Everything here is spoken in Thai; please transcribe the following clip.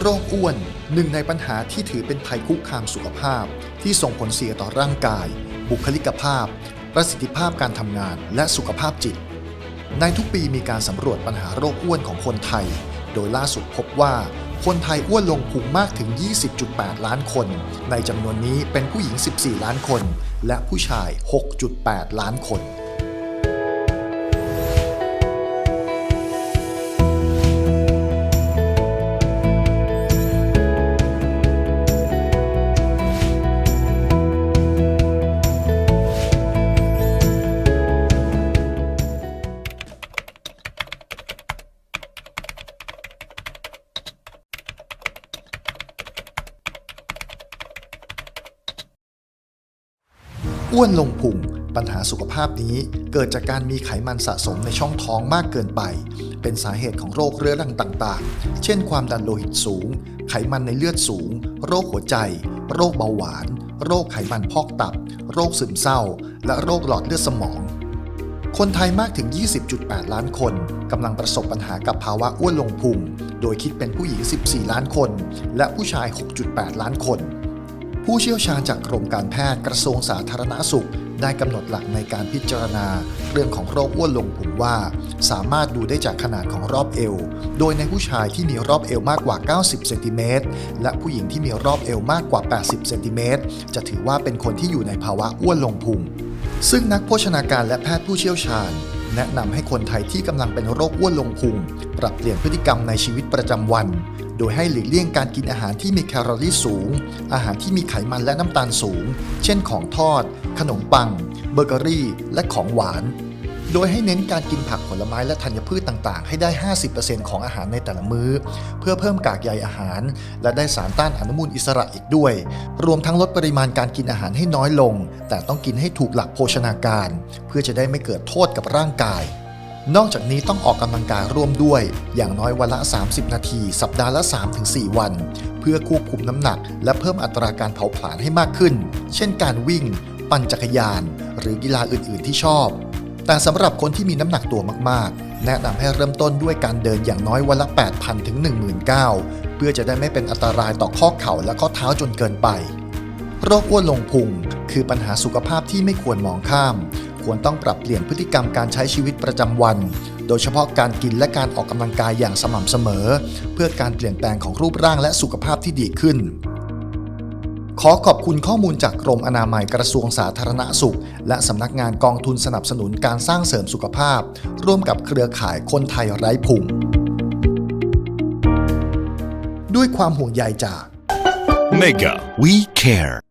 โรคอ้วน หนึ่งในปัญหาที่ถือเป็นภัยคุกคามสุขภาพ ที่ส่งผลเสียต่อร่างกาย บุคลิกภาพ ประสิทธิภาพการทำงาน และสุขภาพจิต ในทุกปีมีการสำรวจปัญหาโรคอ้วนของคนไทย โดยล่าสุดพบว่า คนไทยอ้วนลงพุงมากถึง 20.8 ล้านคน ในจำนวนนี้เป็นผู้หญิง 14 ล้านคน และผู้ชาย 6.8 ล้านคน อ้วนลงพุงปัญหาสุขภาพนี้เกิดจากการมีไขมันสะสมในช่องท้องมากเกินไป เป็นสาเหตุของโรคเรื้อรังต่างๆ เช่นความดันโลหิตสูง ไขมันในเลือดสูง โรคหัวใจ โรคเบาหวาน โรคไขมันพอกตับ โรคซึมเศร้า และโรคหลอดเลือดสมอง คนไทยมากถึง 20.8 ล้านคนกำลังประสบปัญหากับภาวะอ้วนลงพุง โดยคิดเป็นผู้หญิง 14 ล้านคน และผู้ชาย 6.8 ล้านคน ผู้เชี่ยวชาญจากกรมการแพทย์กระทรวงสาธารณสุข ได้กำหนดหลักในการพิจารณา เรื่องของโรคอ้วนลงพุงว่า สามารถดูได้จากขนาดของรอบเอว โดยในผู้ชายที่มีรอบเอวมากกว่า 90 เซนติเมตรและผู้หญิงที่มีรอบเอวมากกว่า 80 เซนติเมตรจะถือว่าเป็นคนที่อยู่ในภาวะอ้วนลงพุงซึ่งนักโภชนาการและแพทย์ผู้เชี่ยวชาญ แนะนำให้คนไทยที่กำลังเป็นโรคอ้วนลงพุง ปรับเปลี่ยนพฤติกรรมในชีวิตประจำวัน โดยให้หลีกเลี่ยงการกินอาหารที่มีแคลอรี่สูง อาหารที่มีไขมันและน้ำตาลสูง เช่นของทอด ขนมปัง เบเกอรี่ และของหวาน โดยให้เน้นการกินผักผลไม้และธัญพืชต่างๆ ให้ได้ 50%ของอาหารในแต่ละมื้อ เพื่อเพิ่มกากใยอาหาร และได้สารต้านอนุมูลอิสระอีกด้วย รวมทั้งลดปริมาณการกินอาหารให้น้อยลง แต่ต้องกินให้ถูกหลักโภชนาการ เพื่อจะได้ไม่เกิดโทษกับร่างกายนอกจากนี้ต้องออกกำลังกายร่วมด้วย อย่างน้อยวันละ 30 นาที สัปดาห์ละ 3-4 วัน เพื่อควบคุมน้ำหนัก และเพิ่มอัตราการเผาผลาญให้มากขึ้น เช่นการวิ่ง ปั่นจักรยาน หรือกีฬาอื่น ๆ ที่ชอบ แต่สำหรับคนที่มีน้ำหนักตัวมากๆ แนะนำให้เริ่มต้นด้วยการเดินอย่างน้อยวันละ 8,000 ถึง 19,000 เพื่อจะได้ไม่เป็นอันตรายต่อข้อเข่าและข้อเท้าจนเกินไป โรคอ้วนลงพุงคือปัญหาสุขภาพที่ไม่ควรมองข้าม ควรต้องปรับเปลี่ยนพฤติกรรมการใช้ชีวิตประจำวัน โดยเฉพาะการกินและการออกกำลังกายอย่างสม่ำเสมอ เพื่อการเปลี่ยนแปลงของรูปร่างและสุขภาพที่ดีขึ้น ขอขอบคุณข้อมูลจากกรมอนามัยกระทรวงสาธารณสุข และสำนักงานกองทุนสนับสนุนการสร้างเสริมสุขภาพ ร่วมกับเครือข่ายคนไทยไร้พุงด้วยความห่วงใยจาก Mega We Care